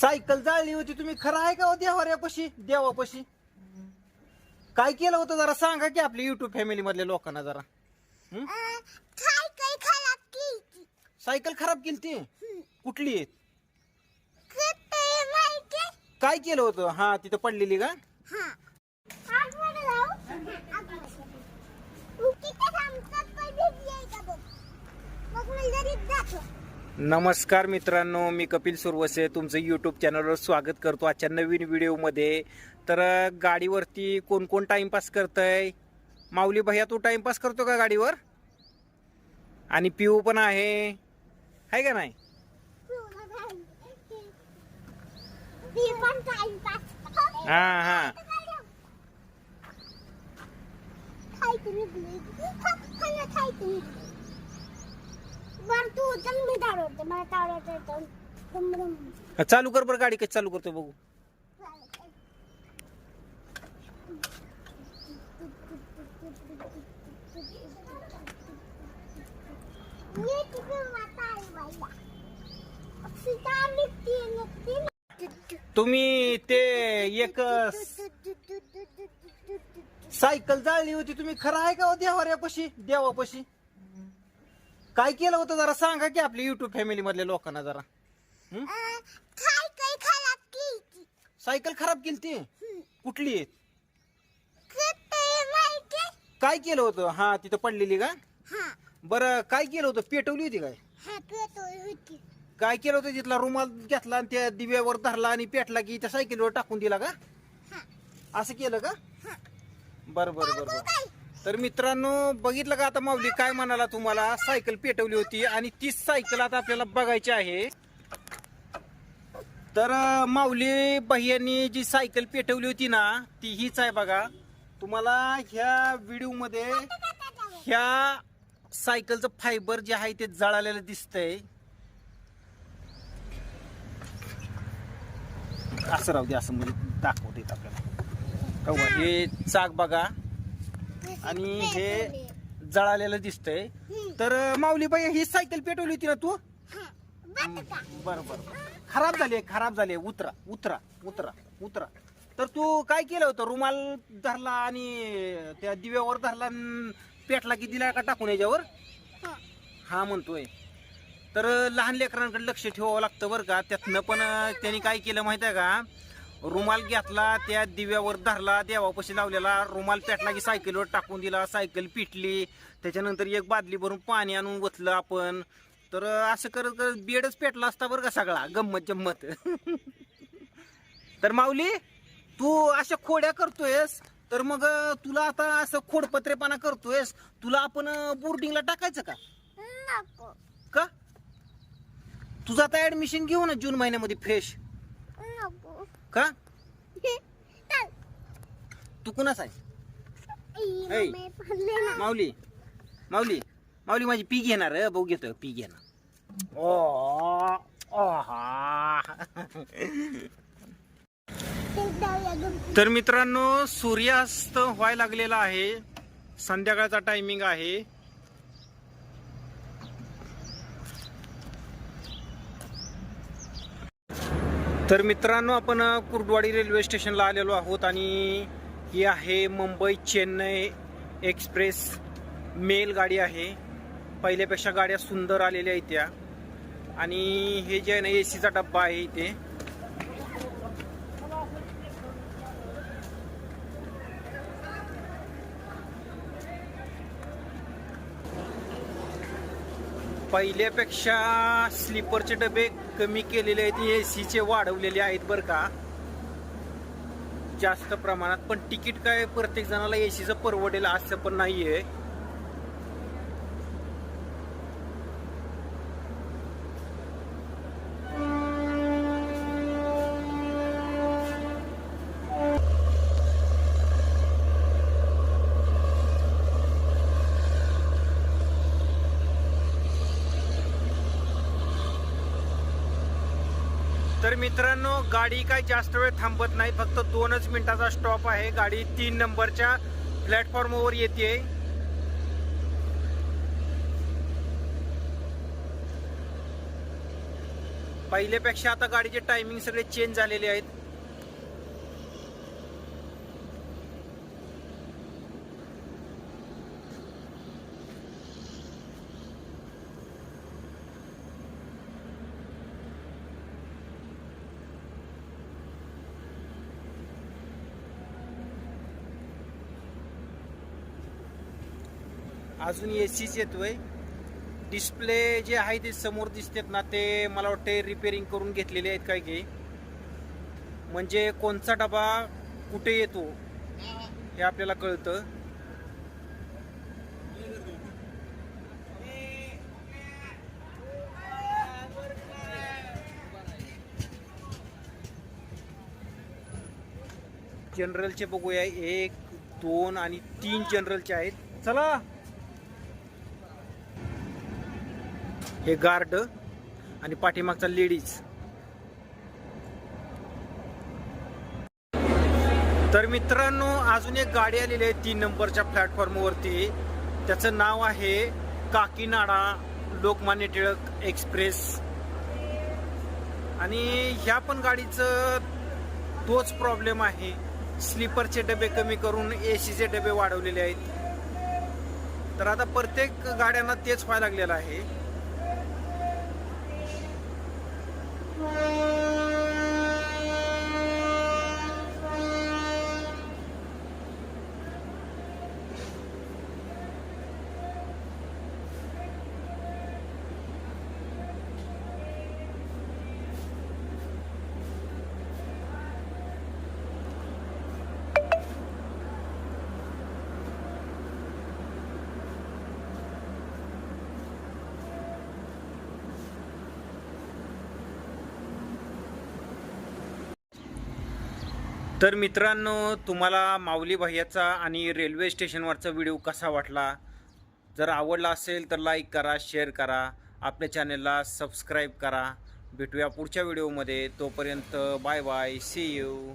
Cycle जाळली होती तुम्ही. खरं आहे का हो देवाऱ्यापाशी? देवापाशी. काय केलं होतं जरा सांगा की आपल्या युट्यूब फॅमिली मधल्या लोकांना जरा. हं? काय खराब केली. सायकल खराब केली ती? कुठली? आहे? माहिती काय केलं होतं? हा तिथं पडलेली का? हा. आगमध्ये लाव आगमध्ये उकीच्या थांबतात पण भेटली आहे का बघ. मग मी जरी जातो. नमस्कार मित्रांनो मी कपिल सुरवसे तुमचं यूट्यूब चॅनलवर स्वागत करतो आजच्या नवीन व्हिडिओमध्ये तर गाडीवरती कोण कोण टाइमपास करतंय? माऊली भैया तू टाइमपास करतो का गाडीवर? आणि पिऊ पण आहे. आहे का नाही? हा हा. तू चल मी ताडवते मला ताडवता येतं. रुम रुम चालू कर बरं गाडी कशी चालू करतो बघू. ये तिथे माता आई बाईला. सीता निघती निघती. तुम्ही ते एक सायकल जाळली होती तुम्ही. खरं आहे का हो देवाऱ्यापाशी? देवापाशी? काय केलं होतं जरा सांगा की आपल्या युट्यूब फॅमिली मधल्या लोकांना जरा. हं? काय काय सायकल खराब केली ती? कुठली? माहिती? काय केलं होतं? हा तिथं पडलेली का? हा. बरं काय केलं होतं? पेटवली होती काय? हा होती. काय केलं होतं? तिथला रुमाल घेतला आणि त्या दिव्यावर धरला आणि पेटला की त्या सायकलीवर टाकून दिला का? हा. असं केलं का? हा. बरं बरं बरं बरं. काय तर मित्रांनो बघितलं का आता माऊली? काय म्हणाला तुम्हाला? सायकल पेटवली होती आणि तीच सायकल आता आपल्याला बघायची आहे. तर माऊली बह्यांनी जी सायकल पेटवली होती ना ती हीच आहे बघा. तुम्हाला ह्या व्हिडिओमध्ये ह्या सायकलचं फायबर जे आहे ते जळालेलं दिसतंय. असं राहू दे असं म्हणजे दाखवते आपल्याला. हे चाक बघा. आणि हे जळालेलं दिसतंय. तर अं, माऊली बाई ही सायकल पेटवली होती ना तू? बरं बरं खराब झाली खराब झाली. उतरा उतरा उतरा उतरा. तर तू काय केलं होतं? रुमाल धरला आणि त्या दिव्यावर धरला पेटला की दिला का टाकून याच्यावर? हा. हा म्हणतोय. तर लहान लेकरांकडे लक्ष ठेवावं लागतं बरं का. त्यातनं पण त्यांनी काय केलं माहिती आहे का? रुमाल घेतला त्या दिव्यावर धरला देवापाशी लावलेला रुमाल पेटला की सायकलीवर टाकून दिला सायकल पिटली. त्याच्यानंतर एक बादली भरून पाणी आणून ओतलं आपण. तर असं करत करत बेडच पेटला असता बरं का सगळा गंमत जम्मत. तर माऊली तू अशा खोड्या करतोयस तर मग तुला आता असं खोडपत्रेपणा करतोयस तुला आपण बोर्डिंगला टाकायचं का? का? तुझं आता ऍडमिशन घेऊ ना जून महिन्यामध्ये फ्रेश नको का? तू कुणाच आहे? माऊली. माऊली. माऊली माझी पी घेणार भाऊ घेतो पी घेणार. ओ. तर मित्रांनो सूर्यास्त व्हायला लागलेला आहे. संध्याकाळचा टायमिंग आहे. तर मित्रांनो आपण कुर्डवाडी रेल्वे स्टेशनला आलेलो आहोत आणि ही आहे मुंबई चेन्नई एक्सप्रेस मेल गाडी आहे. पहिल्यापेक्षा गाड्या सुंदर आलेल्या आहेत त्या. आणि हे जे आहे ना ए सीचा डब्बा आहे इथे. पहिल्यापेक्षा स्लीपरचे डबे कमी केलेले आहेत ए सीचे वाढवलेले आहेत बरं का. जास्त प्रमाणात. पण तिकीट काय प्रत्येक जणाला सीचं परवडेल असं पण नाही आहे तर मित्रांनो गाडी काय जास्त वेळ थांबत नाही. फक्त दोनच मिनिटाचा स्टॉप आहे. गाडी तीन नंबरच्या प्लॅटफॉर्मवर येते. पहिल्यापेक्षा आता गाडीचे टायमिंग सगळे चेंज झालेले आहेत. अजून ए सीच येतोय. डिस्प्ले जे आहे ते समोर दिसतात ना ते मला वाटते रिपेअरिंग करून घेतलेले आहेत काय की. म्हणजे कोणचा डबा कुठे येतो हे आपल्याला कळतं. जनरलचे बघूया. एक दोन आणि तीन जनरलचे आहेत. चला! हे गार्ड आणि पाठीमागचा लेडीज. तर मित्रांनो अजून एक गाडी आलेली आहे तीन नंबरच्या प्लॅटफॉर्मवरती. त्याचं नाव आहे काकीनाडा लोकमान्य टिळक एक्सप्रेस. आणि ह्या पण गाडीचं तोच प्रॉब्लेम आहे. स्लीपरचे डबे कमी करून ए सीचे डबे वाढवलेले आहेत. तर आता प्रत्येक गाड्यांना तेच व्हायला लागलेलं आहे. Música तर मित्रांनो तुम्हाला माऊली भैयाचा आणि रेल्वे स्टेशनवरचा व्हिडिओ कसा वाटला? जर आवडला असेल तर लाईक करा शेअर करा आपल्या चॅनलला सबस्क्राईब करा. भेटूया पुढच्या व्हिडिओमध्ये. तोपर्यंत बाय बाय सी यू.